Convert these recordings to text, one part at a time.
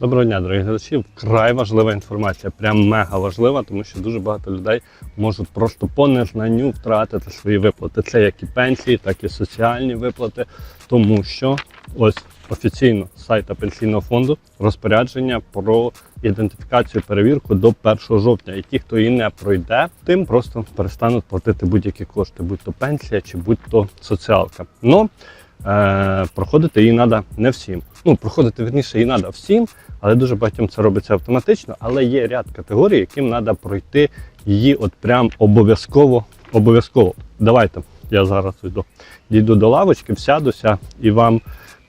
Доброго дня, дорогі глядачі. Вкрай важлива інформація, прям мега важлива, тому що дуже багато людей можуть просто по незнанню втратити свої виплати. Це як і пенсії, так і соціальні виплати, тому що ось офіційно з сайта пенсійного фонду розпорядження про ідентифікацію перевірку до 1 жовтня. І ті, хто її не пройде, тим просто перестануть платити будь-які кошти, будь то пенсія чи будь то соціалка. Ну е, проходити її треба не всім. Ну, проходити верніше її треба всім, але дуже багатьом це робиться автоматично. Але є ряд категорій, яким треба пройти її от прям обов'язково. Обов'язково. Давайте я зараз йду, дійду до лавочки, всядуся і вам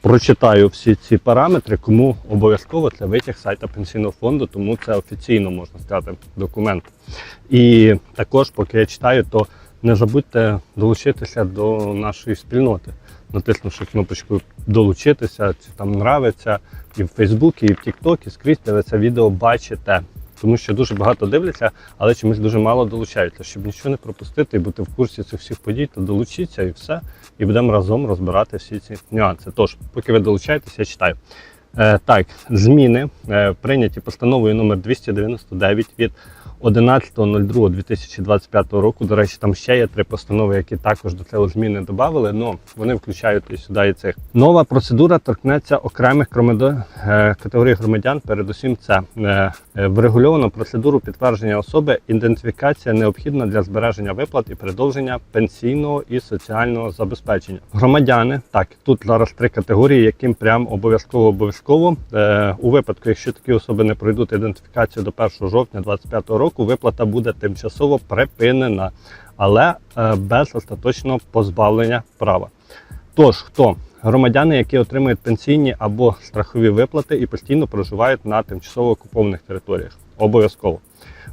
прочитаю всі ці параметри, кому обов'язково це витяг сайта пенсійного фонду, тому це офіційно можна сказати документ. І також, поки я читаю, то не забудьте долучитися до нашої спільноти, натиснувши кнопочку долучитися, чи там нравиться і в Фейсбуці, і в Тіктокі, скрізь де ви це відео бачите. Тому що дуже багато дивляться, але чомусь дуже мало долучаються. Щоб нічого не пропустити і бути в курсі цих всіх подій, то долучіться і все. І будемо разом розбирати всі ці нюанси. Тож, поки ви долучаєтесь, я читаю. Е, так, зміни е, прийняті постановою номер 299 від 11.02.2025 року. До речі, там ще є три постанови, які також до цього зміни додали, але вони включають і сюди і цих. Нова процедура торкнеться окремих е, категорій громадян. Передусім, це е, е, врегульовано процедуру підтвердження особи. Ідентифікація необхідна для збереження виплат і продовження пенсійного і соціального забезпечення. Громадяни, так тут зараз три категорії, яким прям обов'язково обов'язково у випадку, якщо такі особи не пройдуть ідентифікацію до 1 жовтня 2025 року, виплата буде тимчасово припинена, але е, без остаточного позбавлення права. Тож, хто громадяни, які отримують пенсійні або страхові виплати і постійно проживають на тимчасово окупованих територіях, обов'язково.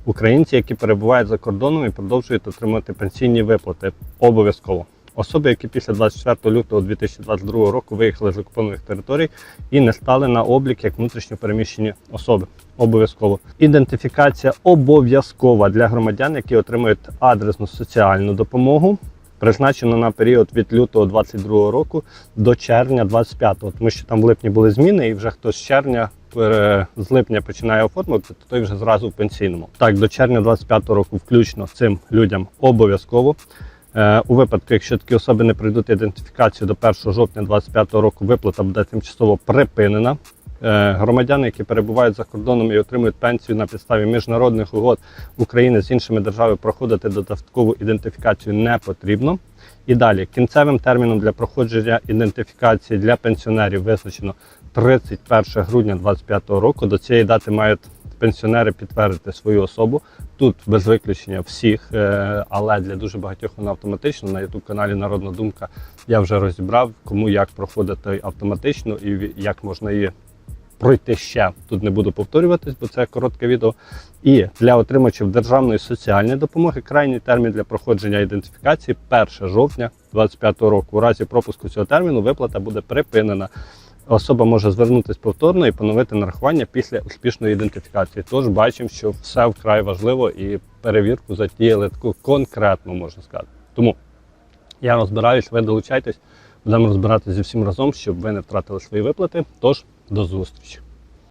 Українці, які перебувають за кордоном і продовжують отримувати пенсійні виплати, обов'язково. Особи, які після 24 лютого 2022 року виїхали з окупованих територій і не стали на облік як внутрішньо переміщені особи. Обов'язково. Ідентифікація обов'язкова для громадян, які отримують адресну соціальну допомогу, призначено на період від лютого 22 року до червня 25, тому що там в липні були зміни, і вже хтось з червня з липня починає оформлювати, то той вже зразу в пенсійному. Так, до червня 25 року включно цим людям обов'язково. Е, У випадку, якщо такі особи не пройдуть ідентифікацію до 1 жовтня 2025 року, виплата буде тимчасово припинена. Е, Громадяни, які перебувають за кордоном і отримують пенсію на підставі міжнародних угод України з іншими державами, проходити додаткову ідентифікацію не потрібно. І далі кінцевим терміном для проходження ідентифікації для пенсіонерів визначено 31 грудня 2025 року. До цієї дати мають пенсіонери підтвердити свою особу. Тут без виключення всіх, е, але для дуже багатьох вона автоматично. На youtube каналі Народна Думка я вже розібрав, кому як проходити автоматично і як можна її пройти ще. Тут не буду повторюватись, бо це коротке відео. І для отримачів державної соціальної допомоги крайній термін для проходження ідентифікації 1 жовтня 2025 року. У разі пропуску цього терміну виплата буде припинена. Особа може звернутися повторно і поновити нарахування після успішної ідентифікації. Тож бачимо, що все вкрай важливо і перевірку затіяли таку конкретно, можна сказати. Тому я розбираюсь, ви долучайтесь, будемо розбиратися зі всім разом, щоб ви не втратили свої виплати. Тож до зустрічі.